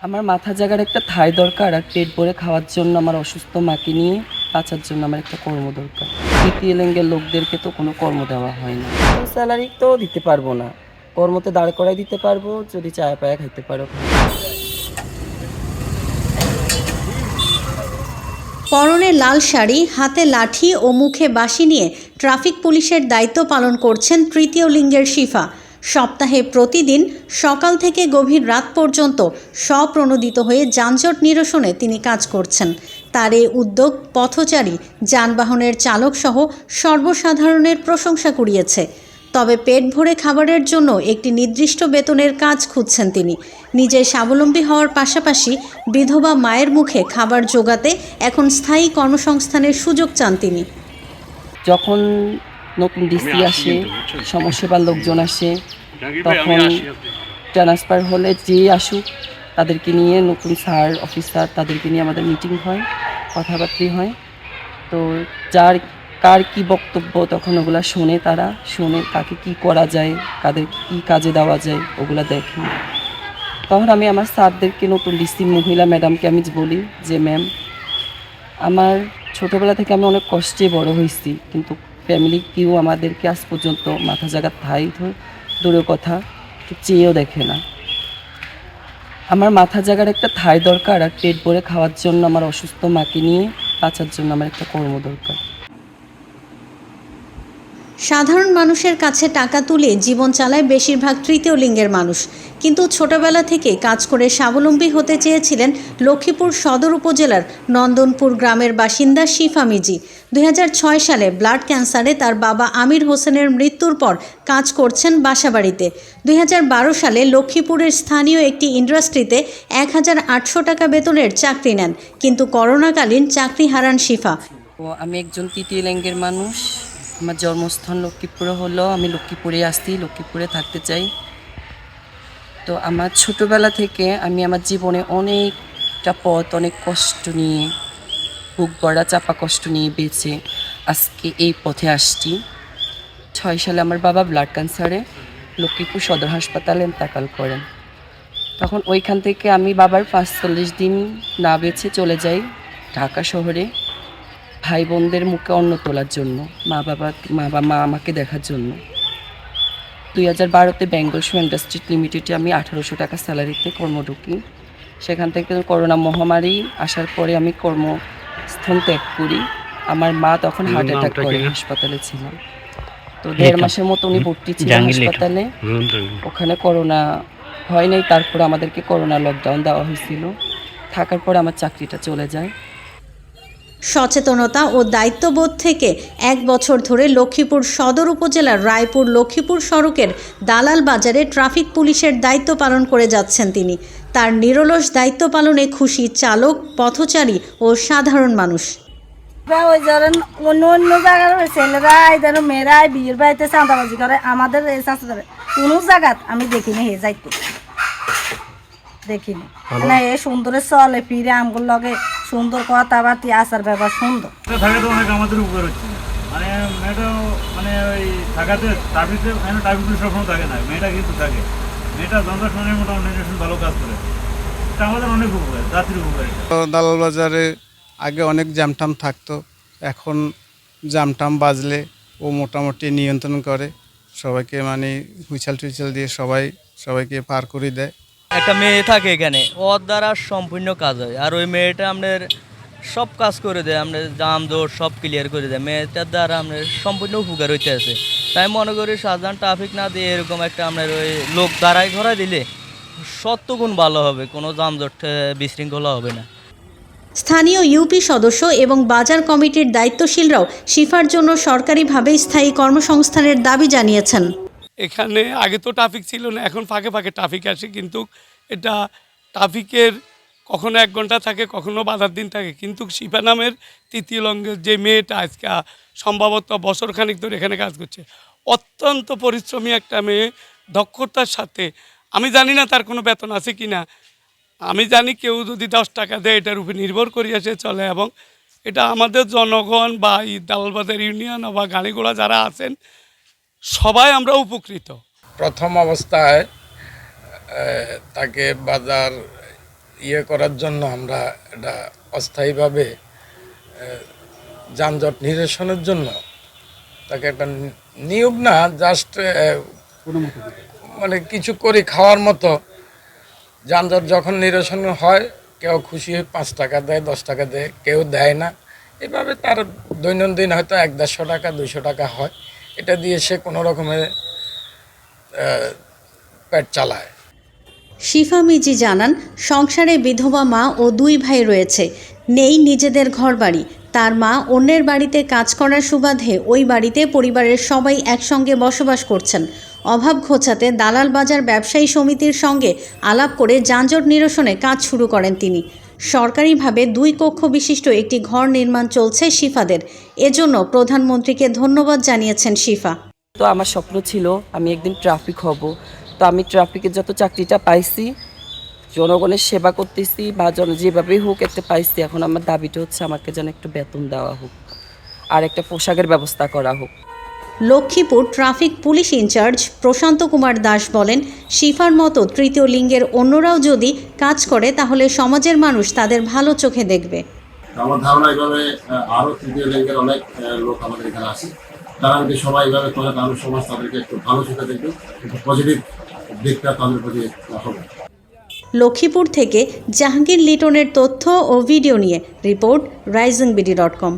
আমার মাথা জাগার একটা থাই দরকার আর পেট ভরে খাওয়ার জন্য আমার অসুস্থ মাকে নিয়ে বাঁচার জন্য আমার একটা কর্ম দরকার। তৃতীয় লিঙ্গের লোকদেরকে তো কোনো কর্ম দেওয়া হয় না। স্যালারি তো দিতে পারব না। কর্মতে দাঁড় করাই দিতে পারব যদি চায়া পায়া খাইতে পারো। পরনে লাল শাড়ি হাতে লাঠি ও মুখে বাঁশি নিয়ে ট্রাফিক পুলিশের দায়িত্ব পালন করছেন তৃতীয় লিঙ্গের শিফা। সপ্তাহে প্রতিদিন সকাল থেকে গভীর রাত পর্যন্ত স্বপ্রণোদিত হয়ে যানজট নিরসনে তিনি কাজ করছেন। তার এই উদ্যোগ পথচারী, যানবাহনের চালকসহ সর্বসাধারণের প্রশংসা কুড়িয়েছে। তবে পেট ভরে খাবারের জন্য একটি নির্দিষ্ট বেতনের কাজ খুঁজছেন তিনি। নিজে স্বাবলম্বী হওয়ার পাশাপাশি বিধবা মায়ের মুখে খাবার জোগাতে এখন স্থায়ী কর্মসংস্থানের সুযোগ চান তিনি। যখন নতুন ডিসি আসে সমাজসেবার লোকজন আসে তখন ট্রান্সফার হলে যে আসুক তাদেরকে নিয়ে নতুন স্যার অফিসার তাদেরকে নিয়ে আমাদের মিটিং হয় কথাবার্তা হয়। তো যার কার কি বক্তব্য তখন ওগুলা শোনে তারা শুনে কাকে কি করা যায় কাদের কি কাজে দেওয়া যায় ওগুলা দেখে। তখন আমি আমার স্যারদেরকে নতুন ডিসি মহিলা ম্যাডামকে আমি বলি যে ম্যাম আমার ছোটোবেলা থেকে আমি অনেক কষ্টে বড় হয়েছি কিন্তু ফ্যামিলি কেউ আমাদেরকে আজ পর্যন্ত মাথা জায়গা থাই দূরের কথা চেয়েও দেখে না। আমার মাথা জায়গার একটা থাই দরকার আর পেট ভরে খাওয়ার জন্য আমার অসুস্থ মাকে নিয়ে বাঁচার জন্য আমার একটা কর্ম দরকার। সাধারণ মানুষের কাছে টাকা তুলে জীবন চালায় বেশিরভাগ তৃতীয় লিঙ্গের মানুষ। কিন্তু ছোটবেলা থেকে কাজ করে স্বাবলম্বী হতে চেয়েছিলেন লক্ষ্মীপুর সদর উপজেলার নন্দনপুর গ্রামের বাসিন্দা শিফা মিজি। দুই হাজার ছয় সালে ব্লাড ক্যান্সারে তার বাবা আমির হোসেনের মৃত্যুর পর কাজ করছেন বাসাবাড়িতে। দুই হাজার বারো সালে লক্ষ্মীপুরের স্থানীয় একটি ইন্ডাস্ট্রিতে এক হাজার আটশো টাকা বেতনের চাকরি নেন, কিন্তু করোনাকালীন চাকরি হারান শিফা। আমি একজন তৃতীয় লিঙ্গের মানুষ। আমার জন্মস্থান লক্ষ্মীপুরে হলো। আমি লক্ষ্মীপুরে আসছি, লক্ষ্মীপুরে থাকতে চাই। তো আমার ছোটোবেলা থেকে আমি আমার জীবনে অনেকটা পথ, অনেক কষ্ট নিয়ে, বুক গড়া, চাপা কষ্ট নিয়ে বেঁচে আজকে এই পথে আসছি। ছয় সালে আমার বাবা ব্লাড ক্যান্সারে লক্ষ্মীপুর সদর হাসপাতালে ইন্তেকাল করেন। তখন ওইখান থেকে আমি বাবার পাঁচচল্লিশ দিন না বেছে চলে যাই ঢাকা শহরে। ভাই বোনদের মুখে অন্ন তোলার জন্য মা বাবা মা বা মা আমাকে দেখার জন্য। দুই হাজার বারোতে বেঙ্গল শো ইন্ডাস্ট্রি লিমিটেডে আমি আঠারোশো টাকা স্যালারিতে কর্ম ঢুকি। সেখান থেকে করোনা মহামারী আসার পরে আমি কর্মস্থল ত্যাগ করি। আমার মা তখন হার্ট অ্যাটাক করে হাসপাতালে ছিলাম তো দেড় মাসের মতো উনি ভর্তি ছিলেন হাসপাতালে। ওখানে করোনা হয় নাই তারপরে আমাদেরকে করোনা লকডাউন দেওয়া হয়েছিল। থাকার পরে আমার চাকরিটা চলে যায়। সচেতনতা ও দায়িত্ববোধ থেকে এক বছর ধরে লক্ষ্মীপুর সদর উপজেলার রায়পুর লক্ষ্মীপুর সড়কের দালাল বাজারে ট্রাফিক পুলিশের দায়িত্ব পালন করে যাচ্ছেন তিনি। তার নিরলস দায়িত্ব পালনে খুশি চালক পথচারী ও সাধারণ মানুষ। ওই ধরেন অন্য অন্য জায়গার ওই ছেলেরা এই ধরো মেয়েরা বিয়ের বাড়িতে চাঁদাবাজি করে আমাদের কোনো জায়গাত আমি দেখিনি হে যাইতে। দেখিনি। না এ সুন্দরে চলে ফিরে আমগুলো লগে সুন্দর কথাবার্তি আচার ব্যাপার সুন্দর। থাকাতে অনেক আমাদের উপকার হচ্ছে। মানে মেয়েটা মানে ওই থাকাতে ট্রাফিকে এখানে ট্রাফিক পুলিশ সবসময় থাকে না। মেয়েটা কিন্তু থাকে। মেয়েটা শুনে ভালো কাজ করে। এটা আমাদের অনেক উপকার জাতির উপকার তো দালাল বাজারে আগে অনেক জ্যামটাম থাকতো। এখন জামটাম বাজলে ও মোটামুটি নিয়ন্ত্রণ করে। সবাইকে মানে হুইচাল টুইচাল দিয়ে সবাই সবাইকে পার করে দেয়। একটা মেয়ে থাকে এখানে, ওর দ্বারা সম্পূর্ণ কাজ হয়। আর ওই মেয়েটা আপনার সব কাজ করে দেয় আপনার জাম দৌড় সব ক্লিয়ার করে দেয়। মেয়েটার দ্বারা আপনার সম্পূর্ণ উপকার হইতে আছে। তাই মনে করি সাধারণ ট্রাফিক না দিয়ে এরকম একটা আপনার ওই লোক দাঁড়ায় ঘোরা দিলে সত্যগুণ ভালো হবে, কোনো যানজট বিশৃঙ্খলা হবে না। স্থানীয় ইউপি সদস্য এবং বাজার কমিটির দায়িত্বশীলরাও শিফার জন্য সরকারিভাবে স্থায়ী কর্মসংস্থানের দাবি জানিয়েছেন। এখানে আগে তো ট্রাফিক ছিল না, এখন ফাঁকে ফাঁকে ট্রাফিক আসে, কিন্তু এটা ট্রাফিকের কখনো এক ঘণ্টা থাকে, কখনো বাধার দিন থাকে, কিন্তু শিপা নামের তৃতীয় লঙ্গের যে মেয়েটা আজকে, সম্ভবত বছরখানিক ধরে এখানে কাজ করছে, অত্যন্ত পরিশ্রমী একটা মেয়ে, দক্ষতার সাথে, আমি জানি না তার কোনো বেতন আছে কি না, আমি জানি কেউ যদি দশ টাকা দেয়, এটার উপর নির্ভর করিয়া সে চলে এবং এটা আমাদের জনগণ বা এই দালালবাজার ইউনিয়ন বা গাড়ি ঘোড়া যারা আছেন সবাই আমরা উপকৃত। প্রথম অবস্থায় তাকে বাজার ইয়ে করার জন্য আমরা এটা অস্থায়ীভাবে যানজট নিরসনের জন্য তাকে একটা নিয়োগ না জাস্ট মানে কিছু করে খাওয়ার মতো যানজট যখন নিরসন হয় কেউ খুশি হয়ে পাঁচ টাকা দেয় দশ টাকা দেয় কেউ দেয় না। এভাবে তার দৈনন্দিন হয়তো এক দেড়শো টাকা দুশো টাকা হয়। এটা দিয়ে সে কোনো রকমের আহ, পেট চালায়। শিফা মিজি জানান সংসারে বিধবা মা ও দুই ভাই রয়েছে। নেই নিজেদের ঘরবাড়ি। তার মা অন্যের বাড়িতে কাজ করার সুবাদে ওই বাড়িতে পরিবারের সবাই একসঙ্গে বসবাস করছেন। অভাব ঘোচাতে দালাল বাজার ব্যবসায়ী সমিতির সঙ্গে আলাপ করে যানজট নিরসনে কাজ শুরু করেন তিনি। সরকারিভাবে দুই কক্ষ বিশিষ্ট একটি ঘর নির্মাণ চলছে শিফাদের। এজন্য প্রধানমন্ত্রীকে ধন্যবাদ জানিয়েছেন শিফা। তো আমার স্বপ্ন ছিল আমি একদিন ট্রাফিক হব। তো আমি ট্রাফিকের যত চাকরিটা পাইছি, জনগণের সেবা করতেছি বা জন যেভাবেই হোক একটা পাইছি, এখন আমার দাবিটা হচ্ছে আমাকে যেন একটু বেতন দেওয়া হোক আর একটা পোশাকের ব্যবস্থা করা হোক। Lakshmipur traffic police incharge Prashanta Kumar Das বলেন শিফার মতো তৃতীয় লিঙ্গের অন্যরাও যদি কাজ করে তাহলে সমাজের মানুষ তাদের ভালো চোখে দেখবে। আমার ধারণা এইভাবে আহ, আরও তৃতীয় লিঙ্গের অনেক লোক আমাদের এখানে আছে। তারা যদি সবাই এইভাবে করে তাহলে সমাজ তাদেরকে একটু ভালো চোখে দেখবে একটু পজিটিভ দিকটা তাদের প্রতি হবে। লক্ষ্মীপুর থেকে জাহাঙ্গীর লিটনের তথ্য ও ভিডিও নিয়ে report Rising BD dot com.